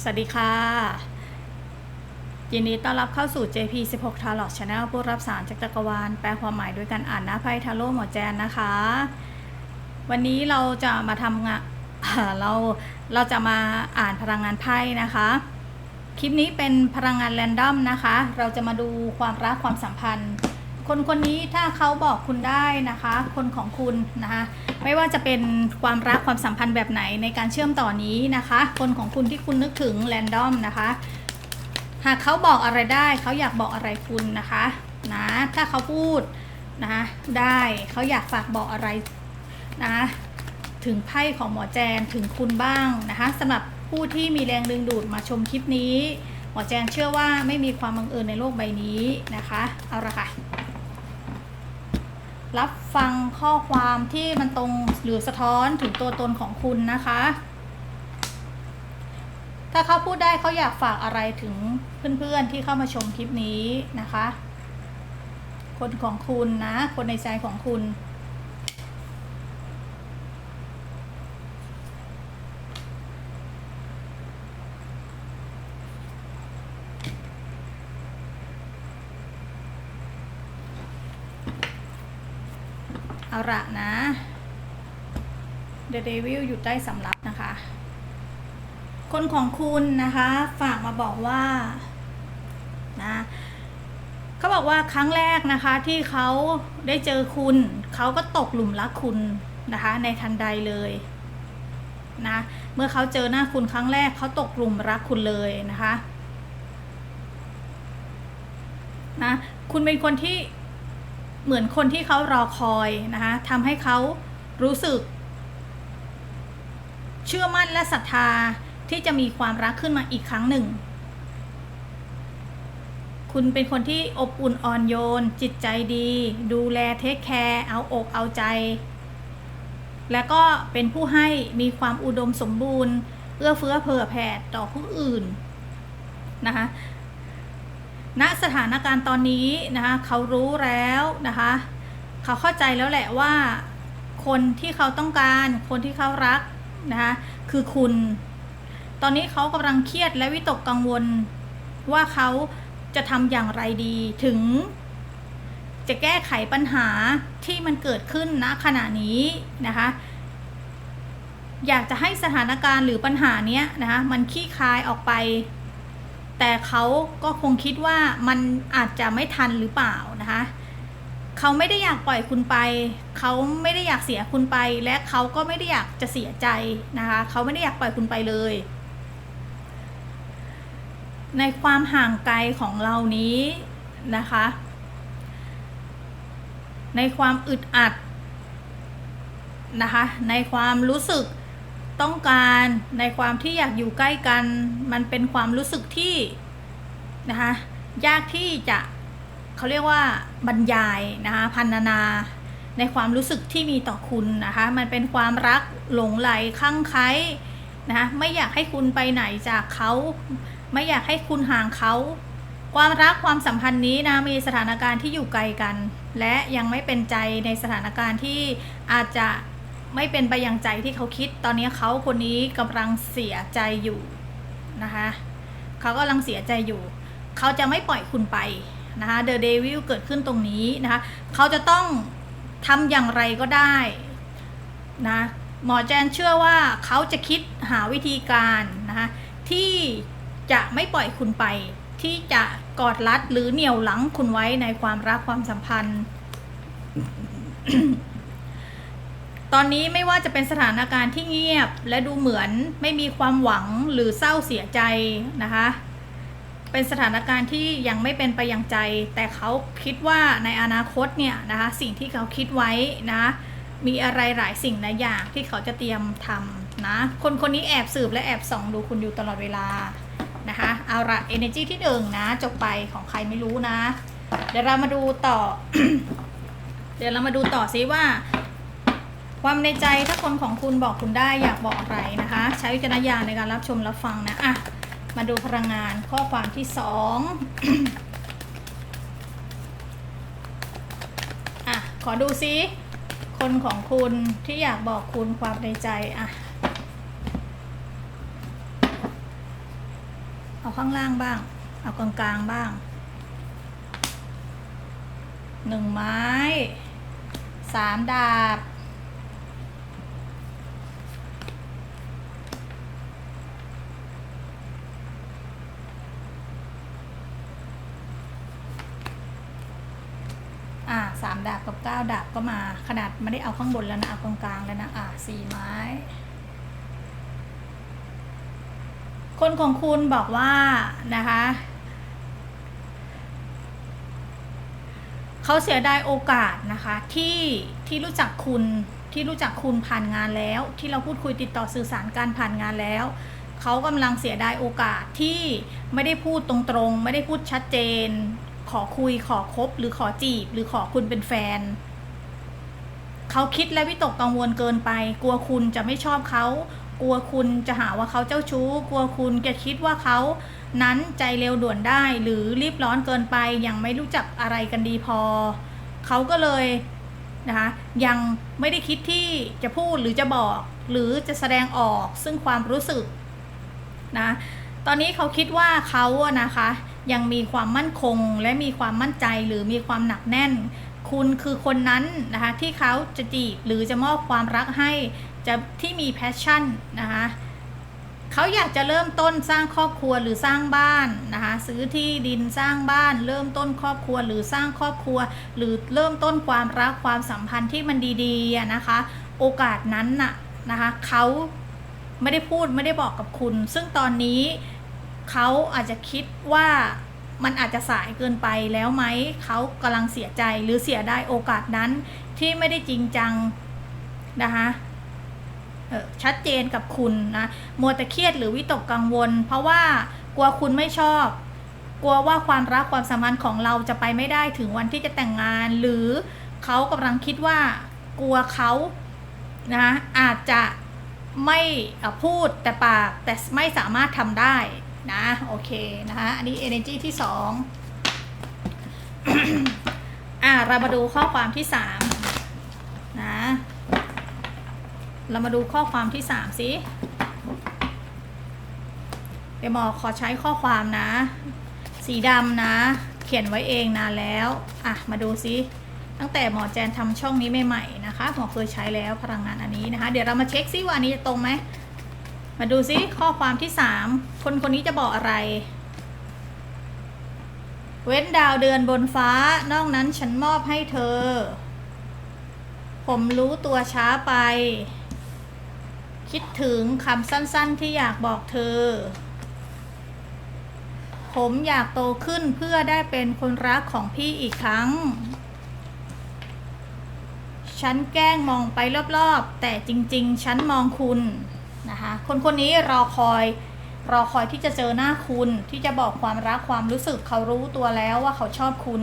สวัสดีค่ะ ยินดีต้อนรับเข้าสู่ JP 16 Tarot Channel ผู้รับสารจากจักรวาล แปลความหมายด้วยการอ่านหน้าไพ่ทาโร่หมอแจนนะคะ วันนี้เราจะมาทำงานเราเราจะมาอ่านพลังงานไพ่นะคะ คลิปนี้เป็นพลังงานแรนดอมนะคะ เราจะมาดูความรักความสัมพันธ์ คนคนนี้ถ้าเขาบอกคุณได้นะคะ คนของคุณนะคะไม่ว่าจะเป็นความรักความสัมพันธ์แบบไหนในการเชื่อมต่อนี้นะคะ คนของคุณที่คุณนึกถึงแรนดอมนะคะ หากเขาบอกอะไรได้เขาอยากบอกอะไรคุณนะคะนะถ้าเขาพูดนะคะได้เขาอยากฝากบอกอะไรนะถึงไพ่ของหมอแจนถึงคุณบ้างนะคะสำหรับผู้ที่มีแรงดึงดูดมาชมคลิปนี้ หมอแจนเชื่อว่าไม่มีความบังเอิญในโลกใบนี้นะคะ เอาละค่ะ รับฟังข้อความที่มันตรงหรือสะท้อนถึงตัวตนของคุณนะคะ ถ้าเขาพูดได้เขาอยากฝากอะไรถึงเพื่อนๆที่เข้ามาชมคลิปนี้นะคะ คนของคุณนะ คนในใจของคุณ เอาละนะ The Devil อยู่ใต้สำรับนะคะ คนของคุณนะคะ ฝากมาบอกว่านะเขาบอกว่าครั้งแรกนะคะที่เขาได้เจอคุณ เขาก็ตกหลุมรักคุณนะคะ ในทันใดเลยนะเมื่อเขาเจอหน้าคุณครั้งแรกเขาตกหลุมรักคุณเลยนะคะนะคุณเป็นคนที่เหมือนคนที่เขารอคอยนะคะทำให้เขารู้สึก เชื่อมั่นและศรัทธาที่จะมีความรักขึ้นมาอีกครั้งหนึ่ง คุณเป็นคนที่อบอุ่นอ่อนโยน จิตใจดี ดูแลเทคแคร์เอาอกเอาใจ และก็เป็นผู้ให้มีความอุดมสมบูรณ์ เอื้อเฟื้อเผื่อแผ่ต่อผู้อื่นนะคะณสถานการณ์ตอนนี้นะคะเขารู้แล้วนะคะเขาเข้าใจแล้วแหละว่า คนที่เขาต้องการ คนที่เขารัก นะคะคือคุณ ตอนนี้เขากำลังเครียดและวิตกกังวลว่าเขาจะทำอย่างไรดีถึง จะแก้ไขปัญหาที่มันเกิดขึ้นณขณะนี้นะคะอยากจะให้สถานการณ์หรือปัญหาเนี้ยนะคะมันขี้คายออกไป แต่เขาก็คงคิดว่ามันอาจจะไม่ทันหรือเปล่านะคะ เขาไม่ได้อยากปล่อยคุณไป เขาไม่ได้อยากเสียคุณไป และเขาก็ไม่ได้อยากจะเสียใจนะคะ เขาไม่ได้อยากปล่อยคุณไปเลย ในความห่างไกลของเรานี้นะคะ ในความอึดอัดนะคะ ในความรู้สึกต้องการในความที่อยากอยู่ใกล้กัน มันเป็นความรู้สึกที่นะคะยากที่จะ เขาเรียกว่าบรรยายนะคะพันนานาในความรู้สึกที่มีต่อคุณนะคะ มันเป็นความรักหลงไหลคลั่งไคล้นะคะไม่อยากให้คุณไปไหนจากเขา ไม่อยากให้คุณห่างเขา ความรักความสัมพันธ์นี้นะมีสถานการณ์ที่อยู่ไกลกัน และยังไม่เป็นใจในสถานการณ์ที่อาจจะไม่เป็นไปอย่างใจที่เขาคิด ตอนนี้เขาคนนี้กำลังเสียใจอยู่นะคะเขากำลังเสียใจอยู่ เขาจะไม่ปล่อยคุณไป นะคะเดอะเดวิลเกิดขึ้นตรงนี้นะคะเขาจะต้องทำอย่างไรก็ได้นะหมอแจนเชื่อว่าเขาจะคิดหาวิธีการนะคะที่จะไม่ปล่อยคุณไป ที่จะกอดรัดหรือเหนี่ยวหลังคุณไว้ในความรักความสัมพันธ์ ตอนนี้ไม่ว่าจะเป็นสถานการณ์ที่เงียบ และดูเหมือนไม่มีความหวังหรือเศร้าเสียใจนะคะ เป็นสถานการณ์ที่ยังไม่เป็นไปอย่างใจ แต่เขาคิดว่าในอนาคตเนี่ยนะคะสิ่งที่เขาคิดไว้นะมีอะไรหลายสิ่งหลายอย่างที่เขาจะเตรียมทำนะคนคนนี้แอบสืบและแอบส่องดูคุณอยู่ตลอดเวลานะคะเอาละ energy ที่หนึ่งนะจบไปของใครไม่รู้นะ เดี๋ยวเรามาดูต่อ เดี๋ยวเรามาดูต่อซิว่า ความในใจถ้าคนของคุณบอกคุณได้อยากบอกอะไรนะคะ ใช้วิจารณญาณในการรับชมรับฟังนะอะ มาดูพลังงานข้อความที่สองอะ ขอดูซิคนของคุณที่อยากบอกคุณความในใจอะ เอาข้างล่างบ้าง เอากลางๆบ้าง หนึ่งไม้ สามดาบ อ่าสาม ดาบกับเก้าดาบก็มา ขนาดไม่ได้เอาข้างบนแล้วนะ เอากลางแล้วนะ อ่าสี่ไม้ คนของคุณบอกว่านะคะเขาเสียดายโอกาสนะคะที่ที่รู้จักคุณที่รู้จักคุณผ่านงานแล้ว ที่เราพูดคุยติดต่อสื่อสารการผ่านงานแล้วเขากำลังเสียดายโอกาสที่ไม่ได้พูดตรงๆ ไม่ได้พูดชัดเจน ขอคุยขอคบหรือขอจีบ หรือขอคุณเป็นแฟน เขาคิดและวิตกกังวลเกินไป กลัวคุณจะไม่ชอบเขา กลัวคุณจะหาว่าเขาเจ้าชู้ กลัวคุณจะคิดว่าเขา นั้นใจเร็วด่วนได้ หรือรีบร้อนเกินไป ยังไม่รู้จักอะไรกันดีพอ เขาก็เลยนะคะยังไม่ได้คิดที่จะพูดหรือจะบอก หรือจะแสดงออกซึ่งความรู้สึกนะ ตอนนี้เขาคิดว่าเขาอะนะคะ ยังมีความมั่นคงและมีความมั่นใจหรือมีความหนักแน่น คุณคือคนนั้นนะคะที่เขาจะจีบหรือจะมอบความรักให้จะที่มีแพชชั่นนะคะเขาอยากจะเริ่มต้นสร้างครอบครัวหรือสร้างบ้านนะคะซื้อที่ดินสร้างบ้าน เริ่มต้นครอบครัวหรือสร้างครอบครัว หรือเริ่มต้นความรักความสัมพันธ์ที่มันดีๆนะคะ โอกาสนั้นน่ะนะคะเขาไม่ได้พูดไม่ได้บอกกับคุณ ซึ่งตอนนี้ เขาอาจจะคิดว่ามันอาจจะสายเกินไปแล้วไหม เขากำลังเสียใจหรือเสียได้โอกาสนั้นที่ไม่ได้จริงจังนะคะชัดเจนกับคุณนะมัวแต่เครียดหรือวิตกกังวล เพราะว่ากลัวคุณไม่ชอบ กลัวว่าความรักความสัมพันธ์ของเราจะไปไม่ได้ถึงวันที่จะแต่งงาน หรือเขากำลังคิดว่ากลัวเขานะอาจจะไม่พูดแต่ปากแต่ไม่สามารถทำได้ นะ โอเคนะคะอันนี้ energy ที่สองอะเรามาดูข้อความที่สามนะ เรามาดูข้อความที่สามสิเดี๋ยวหมอขอใช้ข้อความนะ สีดำนะ เขียนไว้เองนานแล้ว อะ มาดูซิตั้งแต่หมอแจนทำช่องนี้ใหม่ๆนะคะ หมอเคยใช้แล้วพลังงานอันนี้นะคะ เดี๋ยวเรามาเช็คซิว่าอันนี้จะตรงไหม มาดูซิข้อความที่สามคนคนนี้จะบอกอะไร เว้นดาวเดือนบนฟ้านอกนั้นฉันมอบให้เธอ ผมรู้ตัวช้าไป คิดถึงคำสั้นๆที่อยากบอกเธอ ผมอยากโตขึ้นเพื่อได้เป็นคนรักของพี่อีกครั้ง ฉันแกล้งมองไปรอบๆ แต่จริงๆ ฉันมองคุณ นะคะ คนคนนี้รอคอยรอคอยที่จะเจอหน้าคุณที่จะบอกความรักความรู้สึกเขารู้ตัวแล้วว่าเขาชอบคุณ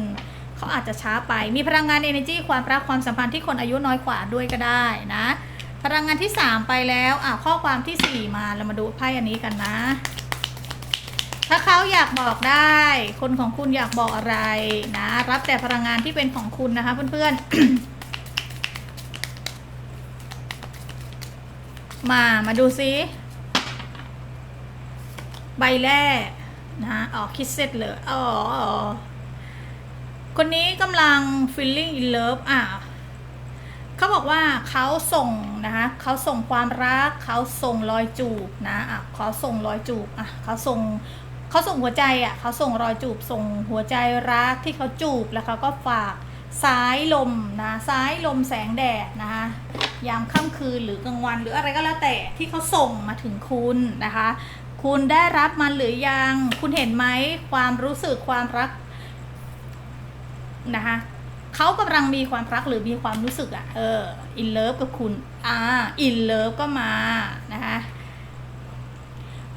เขาอาจจะช้าไป มีพลังงาน energy ความรักความสัมพันธ์ที่คนอายุน้อยกว่าด้วยก็ได้นะ พลังงานที่ 3 ไปแล้วอะข้อความทีสี่ 4 มาเรามาดูไพ่อันนี้กันนะ ถ้าเขาอยากบอกได้ คนของคุณอยากบอกอะไรนะ รับแต่พลังงานที่เป็นของคุณนะคะเพื่อนๆ มามาดูซิ ใบแรกนะอ๋อคิดเสร็จเลยอ๋ออ๋อคนนี้กำลัง feeling in love อะเขาบอกว่าเขาส่งนะคะเขาส่งความรักเขาส่งรอยจูบนะอะเขาส่งรอยจูบอะเขาส่งเขาส่งหัวใจอะเขาส่งรอยจูบส่งหัวใจรักที่เขาจูบแล้วเขาก็ฝากสายลมนะสายลมแสงแดดนะคะ ยามค่ำคืนหรือกลางวัน หรืออะไรก็แล้วแต่ที่เขาส่งมาถึงคุณนะคะ คุณได้รับมันหรือยัง คุณเห็นไหมความรู้สึกความรักนะคะเขากำลังมีความรักหรือมีความรู้สึกอะเอออินเลิฟกับคุณอ่าอินเลิฟก็มานะคะ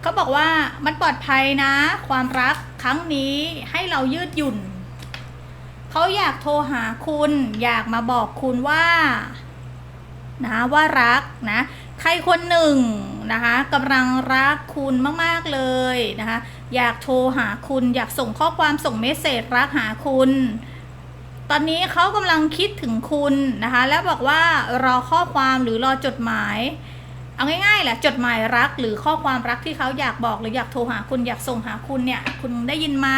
เขาบอกว่ามันปลอดภัยนะ ความรักครั้งนี้ให้เรายืดหยุ่นเขาอยากโทรหาคุณ อยากมาบอกคุณว่า นะว่ารักนะใครคนหนึ่งนะคะกำลังรักคุณมากๆเลยนะคะอยากโทรหาคุณอยากส่งข้อความส่งเมสเซจรักหาคุณตอนนี้เขากำลังคิดถึงคุณนะคะ แล้วบอกว่ารอข้อความหรือรอจดหมาย เอาง่ายๆแหละจดหมายรักหรือข้อความรักที่เขาอยากบอกหรืออยากโทรหาคุณอยากส่งหาคุณเนี่ย คุณได้ยินไหม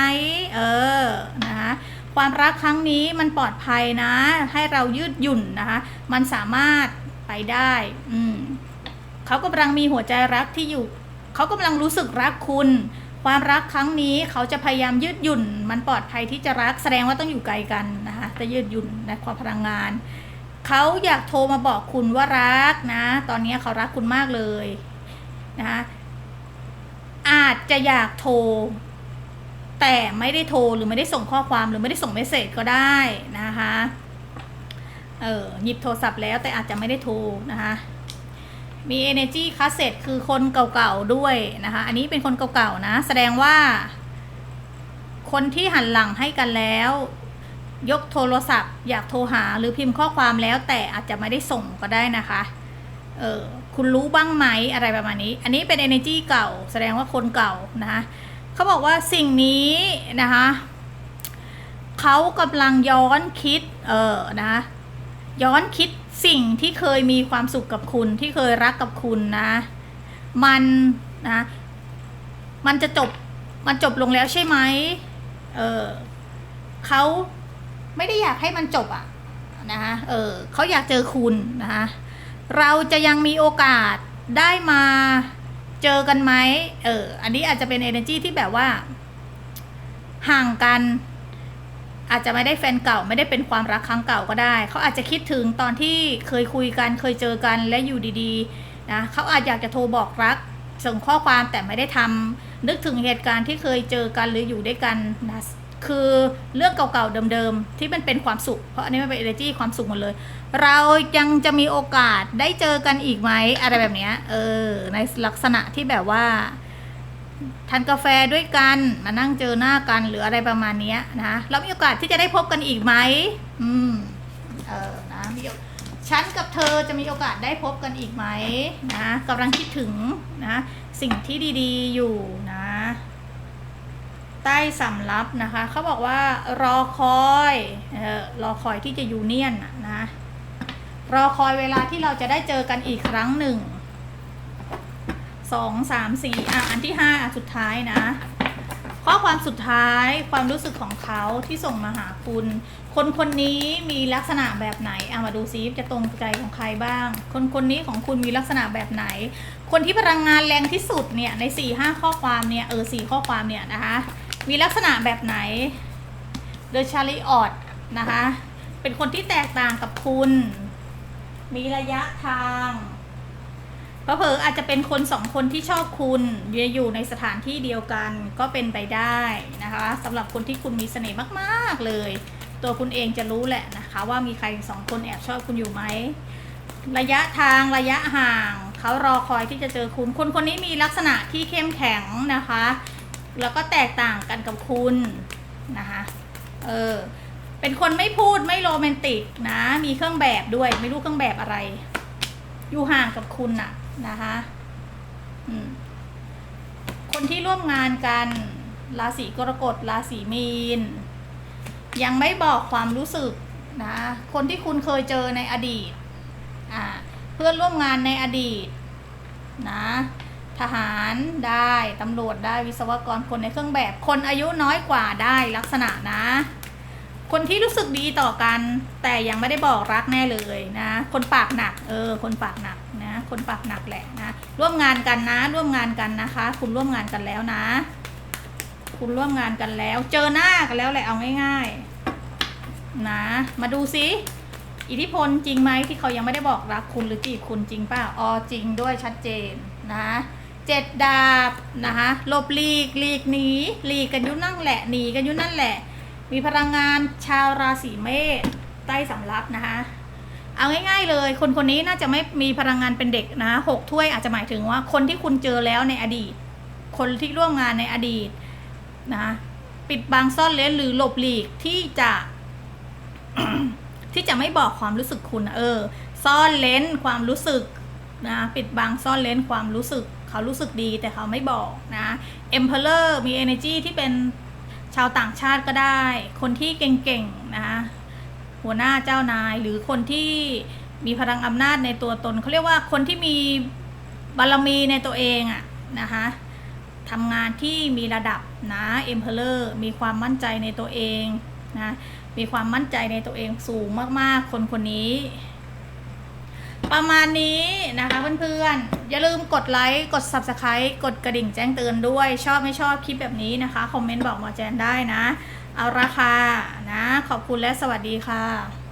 เออนะคะความรักครั้งนี้มันปลอดภัยนะ ให้เรายืดหยุ่นนะคะ มันสามารถ ไปได้ อืมเขากำลังมีหัวใจรักที่อยู่ เขากำลังรู้สึกรักคุณ ความรักครั้งนี้เขาจะพยายามยืดหยุ่น มันปลอดภัยที่จะรักแสดงว่าต้องอยู่ไกลกันนะคะจะยืดหยุ่นในความพลังงาน เขาอยากโทรมาบอกคุณว่ารักนะ ตอนนี้เขารักคุณมากเลยนะคะอาจจะอยากโทร แต่ไม่ได้โทรหรือไม่ได้ส่งข้อความหรือไม่ได้ส่งเมสเซจก็ได้นะคะ เออหยิบโทรศัพท์แล้วแต่อาจจะไม่ได้โทรนะคะ มี energy cassette คือคนเก่าๆด้วยนะคะ อันนี้เป็นคนเก่าๆนะ แสดงว่า คนที่หันหลังให้กันแล้ว ยกโทรศัพท์ อยากโทรหาหรือพิมพ์ข้อความแล้ว แต่อาจจะไม่ได้ส่งก็ได้นะคะ เออคุณรู้บ้างไหมอะไรประมาณนี้ อันนี้เป็น energy เก่า แสดงว่าคนเก่านะคะเขาบอกว่าสิ่งนี้นะคะเขากำลังย้อนคิด เออนะคะ ย้อนคิดสิ่งที่เคยมีความสุขกับคุณที่เคยรักกับคุณนะ มันนะ มันจะจบมันจบลงแล้วใช่ไหมเออเขาไม่ได้อยากให้มันจบอะนะคะเออเขาอยากเจอคุณนะคะเราจะยังมีโอกาสได้มาเจอกันไหมเอออันนี้อาจจะเป็น energy ที่แบบว่า ห่างกัน อาจจะไม่ได้แฟนเก่าไม่ได้เป็นความรักครั้งเก่าก็ได้ เขาอาจจะคิดถึงตอนที่เคยคุยกันเคยเจอกันและอยู่ดีๆนะเขาอาจอยากจะโทรบอกรักส่งข้อความแต่ไม่ได้ทำนึกถึงเหตุการณ์ที่เคยเจอกันหรืออยู่ด้วยกันนะคือเรื่องเก่าๆเดิมๆที่มันเป็นความสุข เพราะอันนี้มันเป็น energy ความสุขหมดเลย เรายังจะมีโอกาสได้เจอกันอีกไหมอะไรแบบเนี้ยเออในลักษณะที่แบบว่า ทานกาแฟด้วยกันมานั่งเจอหน้ากันหรืออะไรประมาณนี้นะเรามีโอกาสที่จะได้พบกันอีกไหมอืมเออนะมีฉันกับเธอจะมีโอกาสได้พบกันอีกไหมนะกำลังคิดถึงนะสิ่งที่ดีๆอยู่นะ ใต้สำรับนะคะเขาบอกว่ารอคอยเออรอคอยที่จะยูเนียนนะรอคอยเวลาที่เราจะได้เจอกันอีกครั้งหนึ่ง สองสามสี่อะอันที่ห้าอันสุดท้ายนะ ข้อความสุดท้ายความรู้สึกของเขาที่ส่งมาหาคุณ คนคนนี้มีลักษณะแบบไหนอะมาดูซิจะตรงใจของใครบ้าง คนคนนี้ของคุณมีลักษณะแบบไหน คนที่พลังงานแรงที่สุดเนี่ยในสี่ห้าข้อความเนี่ยเออสี่ข้อความเนี่ยนะคะมีลักษณะแบบไหนเดอะชาริออตนะคะเป็นคนที่แตกต่างกับคุณ มีระยะทาง เผออาจจะเป็นคนสองคนที่ชอบคุณอยู่ในสถานที่เดียวกันก็เป็นไปได้นะคะสำหรับคนที่คุณมีเสน่ห์มากๆเลย ตัวคุณเองจะรู้แหละนะคะว่ามีใครสองคนแอบชอบคุณอยู่ไหมระยะทางระยะห่างเขารอคอยที่จะเจอคุณคนคนนี้มีลักษณะที่เข้มแข็งนะคะ แล้วก็แตกต่างกันกับคุณนะคะเออเป็นคนไม่พูดไม่โรแมนติกนะ มีเครื่องแบบด้วยไม่รู้เครื่องแบบอะไร อยู่ห่างกับคุณน่ะ นะคะคนที่ร่วมงานกันราศีกรกฎราศีมีน ยังไม่บอกความรู้สึกนะคนที่คุณเคยเจอในอดีตเพื่อนร่วมงานในอดีตนะทหารได้ตำรวจได้วิศวกรคนในเครื่องแบบคนอายุน้อยกว่าได้ลักษณะนะ คนที่รู้สึกดีต่อกัน แต่ยังไม่ได้บอกรักแน่เลยนะ คนปากหนัก เออ คนปากหนักนะ คนปากหนักแหละนะ ร่วมงานกันนะ ร่วมงานกันนะคะ คุณร่วมงานกันแล้วนะ คุณร่วมงานกันแล้ว เจอหน้ากันแล้วแหละเอาง่ายๆนะ มาดูซิอิทธิพลจริงไหมที่เขายังไม่ได้บอกรักคุณหรือจีบคุณจริงเปล่าอ๋อจริงด้วยชัดเจนนะเจ็ดดาบนะคะหลบหลีกหลีกหนีหลีกกันยุ่นั่งแหละหนีกันยุ่นั่นแหละ มีพลังงานชาวราศีเมษใต้สำรับนะคะ เอาง่าย ๆ เลย คนคนนี้น่าจะไม่มีพลังงานเป็นเด็กนะหกถ้วยอาจจะหมายถึงว่าคนที่คุณเจอแล้วในอดีต คนที่ร่วมงานในอดีตนะปิดบังซ่อนเล้นหรือหลบหลีกที่จะที่จะไม่บอกความรู้สึกคุณเออ ซ่อนเลนความรู้สึกนะปิดบังซ่อนเลนความรู้สึก เขารู้สึกดีแต่เขาไม่บอกนะ Emperor มี energy ที่เป็น ชาวต่างชาติก็ได้ คนที่เก่งๆนะคะหัวหน้าเจ้านายหรือคนที่มีพลังอำนาจในตัวตนเขาเรียกว่าคนที่มีบารมีในตัวเองอะนะคะทำงานที่มีระดับนะเอ็มเพลอร์มีความมั่นใจในตัวเองนะมีความมั่นใจในตัวเองสูงมากๆ คนคนนี้ ประมาณนี้นะคะเพื่อนๆ อย่าลืมกดไลค์ กด Subscribe กดกระดิ่งแจ้งเตือนด้วย ชอบไม่ชอบคลิปแบบนี้นะคะ คอมเมนต์บอกหมอแจนได้นะ เอาราคานะ ขอบคุณและสวัสดีค่ะ